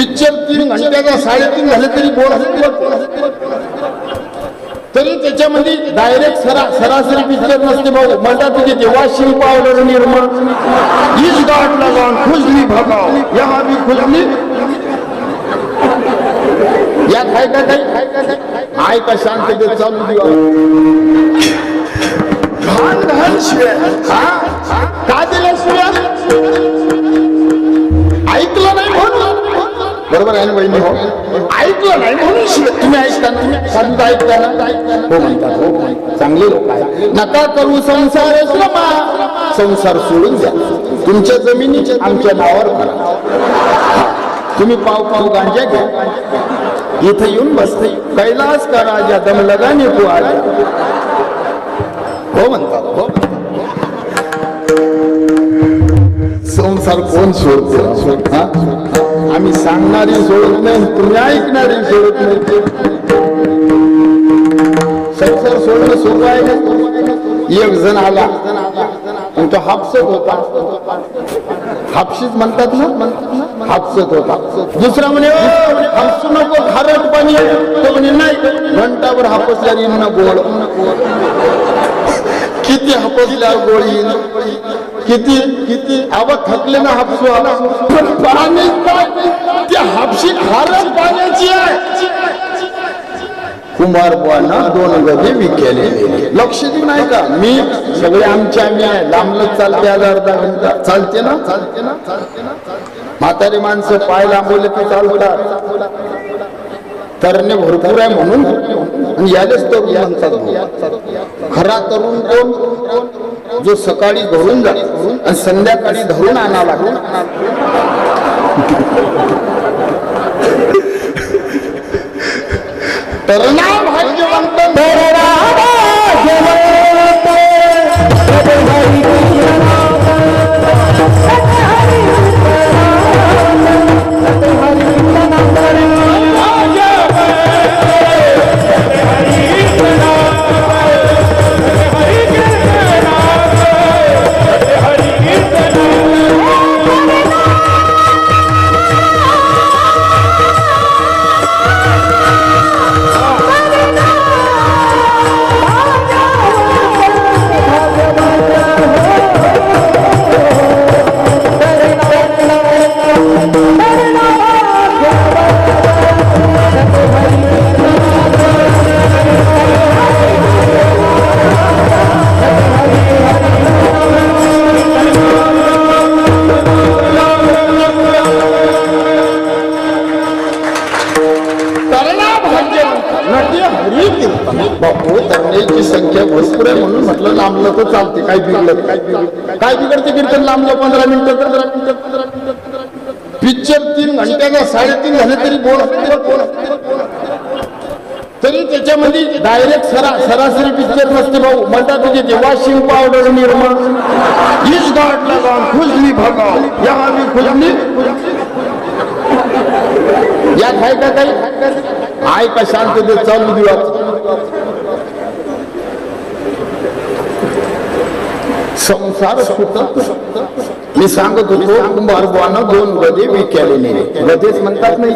Picture तीन घंट्याचा साडेतीन झाले तरी बोल तरी त्याच्यामध्ये डायरेक्ट सरा सरासरी पिक्चर नसते भाऊ. म्हणतात तुझे शिव पावडर निर्माण. इस गाठ लगान खुजली भगाव. भी खुजली. यात हाय का काही हाय का काही हाय का शांततेत चालू दिवा. घाण घाण शिव्या? का दिल्या शिव्या? बरोबर आहे ना बहिणी हो. ऐकलं नाही. म्हणून शिव्या तुम्ही ऐकता ना? साधू ऐकता ना? हो म्हणतात हो. चांगले लोक आहेत. नका करू संसार संसार सोडून द्या. तुमच्या जमिनीचे आमच्या नावावर करा. तुम्ही पाव पाव गांजा घ्या. इथं येऊन बसते कैलास का राजा दम लगाने को आजा. हो म्हणतात हो संसार कोण सोडतो? हा? आम्ही सांगणारी सोडत नाही तुम्ही ऐकणारी सोडत नाही. संसार सोडणं सोपं आहे एक जण आला आणि तो हापसत होता. हापशीच म्हणतात ना? हापसत होता. दुसरा म्हणे हापसू नको खारट पाणी तो म्हणे नाही. घंटाभर हापसल्याने गोड गोड. किती हपसल्या गोळी किती किती? आवा थकले ना हापसू आला. पण पाणी त्या हापशी हारच पाण्याची आहे. कुमार बुवांना दोन गदी विकेले लक्ष देऊ नाही का? मी सगळे आमच्या आम्ही आहे. लांबलच चालते आज अर्धा घंटा. चालते ना? चालते ना चालते ना म्हातारी माणसं पाय लांबवले ते चालवतात तरणे भरपूर आहे म्हणून. यालेच तरुण म्हणतात. खरा तरुण कोण? जो सकाळी धरून जातो आणि संध्याकाळी धरून आणा लागतो. तरुणा भाग्यवंत भाग्यवंत हरी कीर्तन बापू तरण्याची संख्या भरपूर आहे म्हणून म्हटलं लांबलं तर चालते. काय बिघडलं काय बिघडलं? काय बिघडते कीर्तन लांबलं पंधरा मिनिटं पंधरा मिनिटं पंधरा मिनिटं पिक्चर तीन घंट्याचा साडेतीन झाले तरी बोल तरी त्याच्यामध्ये डायरेक्ट सरा सरासरी पिक्चर नसते भाऊ. म्हणतात तुझे देवा शिव पावडर निर्माण. इस गाठ लगान खुजली भगाव. या आम्ही खुजली. यात हाय का काही? हाय का शांततेत चालू दिवा. संसार सुटत. मी सांगत होतो कुंभार दोन गदे विकले गदेच म्हणतात नाही.